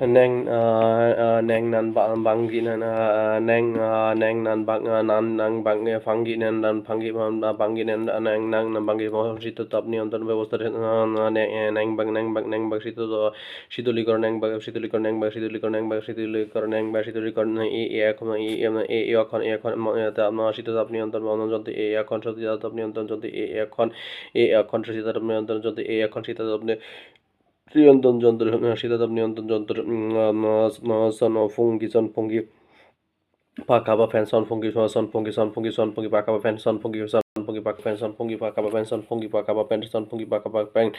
neng neng nan bangi nan neng neng nan bang nan nang bang ফাঙ্গি নেন নান fungi বাঙ্গি নেন ন্যাং নাং বাঙ্গি শীত তাপ নিয়ন্ত্রণ ব্যবস্থা ন্যাং বাং ন্যাং বাং ন্যাং বাং শীত শীতলীকরণ ন্যাং বাং শীতলীকরণ ন্যাং বাং শীতলীকরণ ন্যাং বাং শীতলীকরণ ন্যাং বাং শীতলীকরণ এখন এখন এখন শীত তাপ নিয়ন্ত্রণ যন্ত্র এ এখন শীত তাপ নিয়ন্ত্রণ যন্ত্র এ এখন এ এখন শীত তাপ নিয়ন্ত্রণ যন্ত্র এ এখন শীত তাপ নিয়ন্ত্রণ যন্ত্র শীতাতাপ নিয়ন্ত্রণ যন্ত্র সন, ফুঙ্গি সন, ফুঙ্গি। পাখা বা ফ্যান সন, ফুঙ্গি, সন, ফঙ্গি, সন, ফুঙ্গি সন ফুঙ্গি পাখা বা ফ্যান সন, ফুঙ্গি fungi pak pen son fungi pak apa pen son fungi pak apa pen son fungi pak apa pen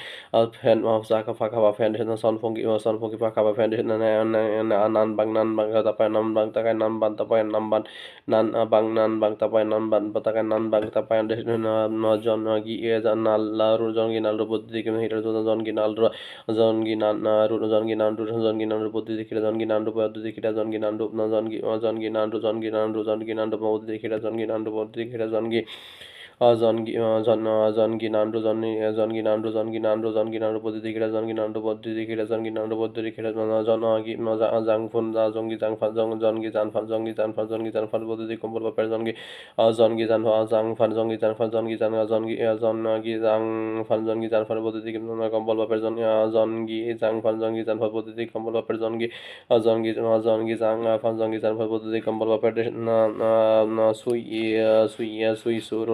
pen of saka pak apa pen son son fungi son fungi pak apa pen na na nan bang nan bang ta pa nan bang ta nan ban ta pa nan ban nan bang nan bang ta pa nan ban ta ka nan bang ta pa na jon gi e nal la ru jon gi nal ru boddi ke hira jon gi nal ru jon gi nan ru jon gi nan ru jon gi nan ru boddi ke jon gi nan ru boddi ke jon gi nan ru jon gi jon gi nan ru jon gi nan ru jon gi nan ru boddi ke jon gi nan ru boddi ke jon gi জনগি জনগিনান্ডু জনগিনান্ডু জনগিনান্ডু জনগিনান্ডু পদ্ধতি খেলা জনগিনান্ডু পদ্ধতি খেলা জনগিনান্ডু পদ্ধতি খেলা জনগি জাংফুন জঙ্গি জাংফান জনগি জানফান জঙ্গি জানফান জনগি জানফান পদ্ধতি, কম্বল বাপের জনগি জনগি জান জাংফান জঙ্গি জানফান জনগি, জান জনগি জনগি জাংফান জনগি জানফান পদ্ধতি কম্বল বাপের জন জনগি জাংফান জঙ্গি জানফান পদ্ধতি, কম্বল বাপের জনগি জনগি জনগি জাংফান জঙ্গি জানফান পদ্ধতি, কম্বল বাপের সুই সুই সুই, সুর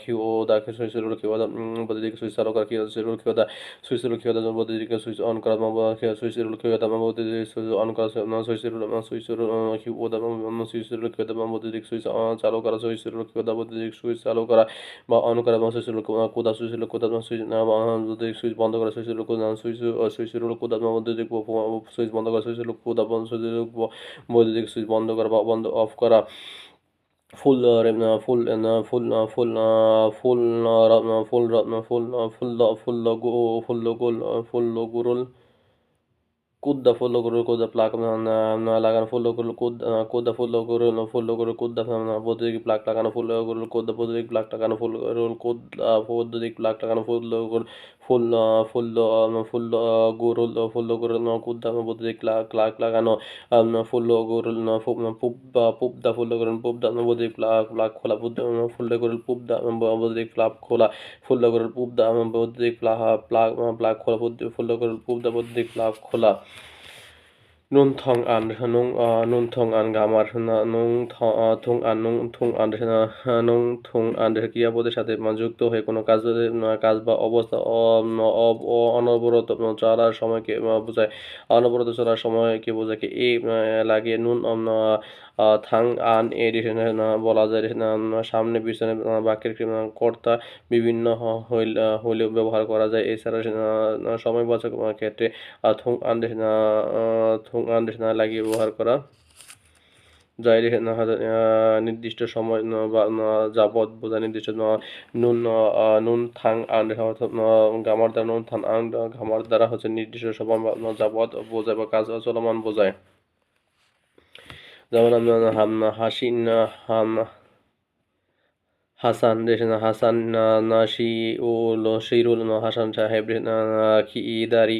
키오다 스위스를 키워다 버드디가 스위스로 가 키워 스위스를 키워다 스위스를 키워다 전 버드디가 스위스 온 가라 마바 키워 스위스를 키워다 마바 버드디 스위스 온 가라 나 스위스를 나 스위스를 키워다 마바 스위스를 키워다 마바 버드디 스위스 온 চালু করা 스위스를 키워다 버드디 스위스 চালু করা বা অন করা বা সুইসের কোদা সুইসের কোদা সুইচ না সুইচ বন্ধ করা সুইচের কোদা সুইচ সুইচের কোদা বৈদ্যুতিক সুইচ বন্ধ করা সুইচের কোদা সুইচের বৈদ্যুতিক সুইচ বন্ধ করা বা বন্ধ অফ করা uh, uh, uh, uh, uh, uh, full uh, full uh, full logo full logo full logo roll কুদ্দা ফুল করে কুদ্দা প্লাক লাগানো ফুল করে কুদ্দা ফুল করে ফুল করে কুদ্দা বৈদ্যুতিক প্লাক লাগানো ফুল করে কুদ্দা বৈদ্যুতিক প্লাক লাগানো ফুল কুদ্দা বৈদ্যুতিক প্লাক লাগানো ফুল করে ফুল ফুল ফুল গোরুল ফুল গোরুল কুদ্দা, বুদ্ধি ক্লাক লাগানো ফুল গোরুল পুব্বা পুবদা, ফুল গোরুল পুবদা, বুদ্ধি ক্লাক ক্লাক খোলা ফুল গোরুল পুবদা, বুদ্ধি ক্লাব খোলা, ফুল গোরুল পুবদা, বুদ্ধি প্লা প্লাক প্লা খোলা ফুল গোরুল পুবদা, বুদ্ধি ক্লাব খোলা। nun thong an nung nun thong an গামার নুং থং আন নুং থং আন নুং থং আন ক্রিয়াপদের সাথে যুক্ত হয়ে কোনো কাজ কাজ বা অবস্থা অনবরত চলার সময়কে বোঝায় অনবরত চলার সময়কে বোঝায় এ লাগে নুন থাং আন এডিশন বলা যায় সামনে পিছনে বাক্যের কর্তা বিভিন্ন হইলেও ব্যবহার করা যায় এছাড়া সময় সময়বাচক ক্ষেত্রে থুং আন থুং আন লাগিয়ে ব্যবহার করা। যায় নির্দিষ্ট সময় বা যাবৎ বোঝা নির্দিষ্ট নুন নুন, থাং আন্ড গামার দ্বারা নুন থান আন ঘামার দ্বারা হচ্ছে নির্দিষ্ট সময় যাবৎ বোঝায় বা কাজ চলমান বোঝায়। যেমন হাসিন হাসিন হাসান হাসান নাসি ও শিরুল হাসান সাহেব খিদারি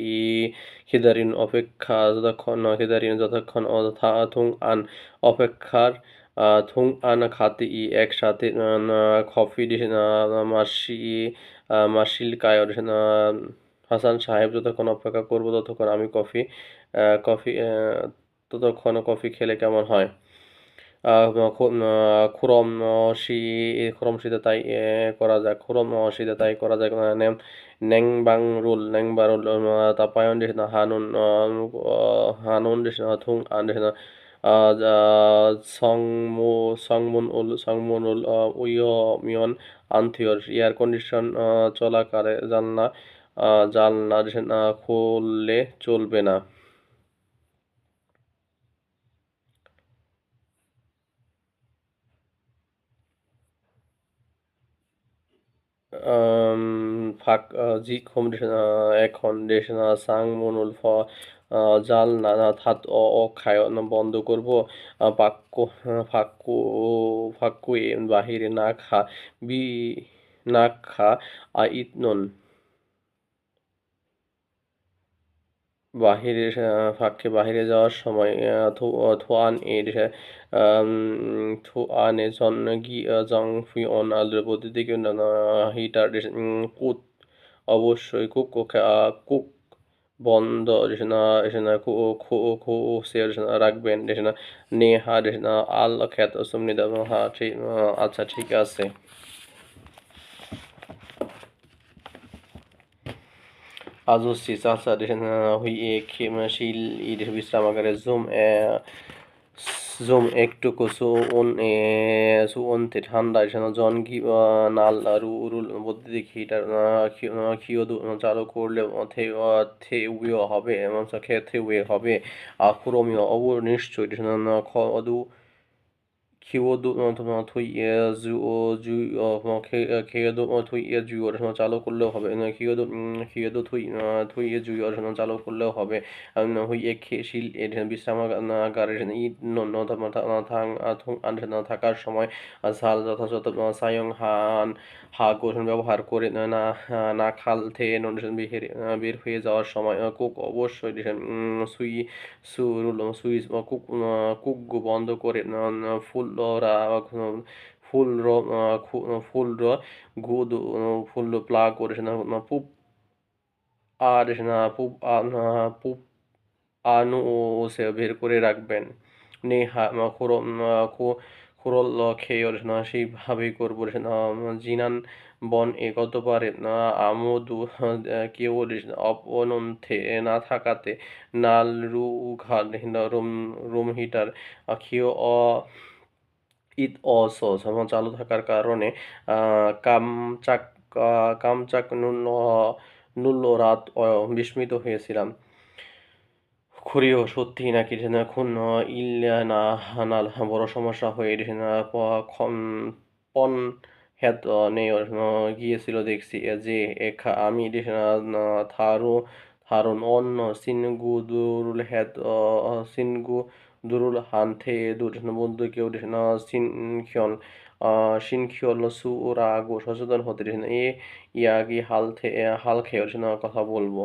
খিদারিন অপেক্ষা যতক্ষণ খিদারিন যতক্ষণ অথা থুং আন অপেক্ষার থুং আন খাতি ই একসাথে কফি মাসি মাসিল কায় হাসান সাহেব যতক্ষণ অপেক্ষা করব ততক্ষণ আমি কফি কফি ততক্ষণ কফি খেলে কেমন হয় খুরম শি খুরম তাই করা যায়, খুরম তাই করা যায় ন্যাংবাং রুল ন্যাংবারুল তাপায়ন দেশনা, হানুন হানুন দেশনা, থুং, আন দেশনা সংমু সংমুন উল সংমুন উল উইয়মিয়ন আনথিয়র, এয়ার কন্ডিশন চলাকালে জানলা জানলা খুললে চলবে না। ফাক জি এখন দেশনা সাং মনুল ফ জাল নানা থাত, অ খায় বন্ধ করব পাক্কু ফাক্কু ফাক্কু বাহিরে না খা, বি, না খা ইতনন বাহিরে আহ, ফাঁকে বাহিরে যাওয়ার সময় থুয়ান এর থুয়ান এ জং ফুই অন আলুর প্রতিদিকে হিটার কুত অবশ্যই কুক কুক বন্ধ এখানে খু খু খু সে রাখবেন যেখানে নেহা যেখানে আল খ্যাত সুমনি হ্যাঁ ঠিক আচ্ছা ঠিক আছে। আজস্তি চাচা দেশেন হুইয়ে খেমাশিল ইর বিশ্রামাগারে জুম জুম একটুকু সুন এ সুনতে ঠান্ডা এসে জন কি নাল রু রুল বৈদ্যুতিক হিটার খিওদু চালু করলে থে থে, উইও হবে এবং ক্ষেত্রে উয়ে হবে। আক্রমীয় অব নিশ্চয়ই খদু 키워드 থুই জু জু খেয়েদো থুই জুই অর্জন চালু করলেও হবে খেয়েদো খেয়েদো থুই থুই জুই অর্জন চালু করলেও হবে হুই এক শিল বিশ্রামাগারের ইট থাকার সময় ঝাল যথাযথ সায়ং হান হা গঠন ব্যবহার করে না না খাল থেকে বের বের হয়ে যাওয়ার সময় কুক অবশ্যই সুই সুরুল সুইচ কুক কুক বন্ধ করে ফুল রা ফুল র ফুল পুপ আনু সে বের করে রাখবেন নেহা খুরো খুরল খেয়ে সেইভাবেই করব জিনান বন এ কত পারে আমদু কেউ অপনন্থে না থাকাতে নাল রু ঘাট রুম রুম হিটার খিও অ ঈদ অস চালু থাকার কারণে কামচাক কামচাক নুন নুল্ল রাত বিস্মিত হয়েছিলাম। খুরিও সত্যি নাকি খুন ইল্লা না নাল বড় সমস্যা হয়ে পন হ্যাত নেই গিয়েছিল দেখছি, যে আমি থারু থারুন অন্য সিনগু দুরুল হেদ সিনগু দুরুল হানথে দুর বন্ধু কেউ সিনখিয়ন সিনখিয়ল সুরাগো সচেতন হতে এ, ইয়াগি হাল থে হাল খেয়ে কথা বলব।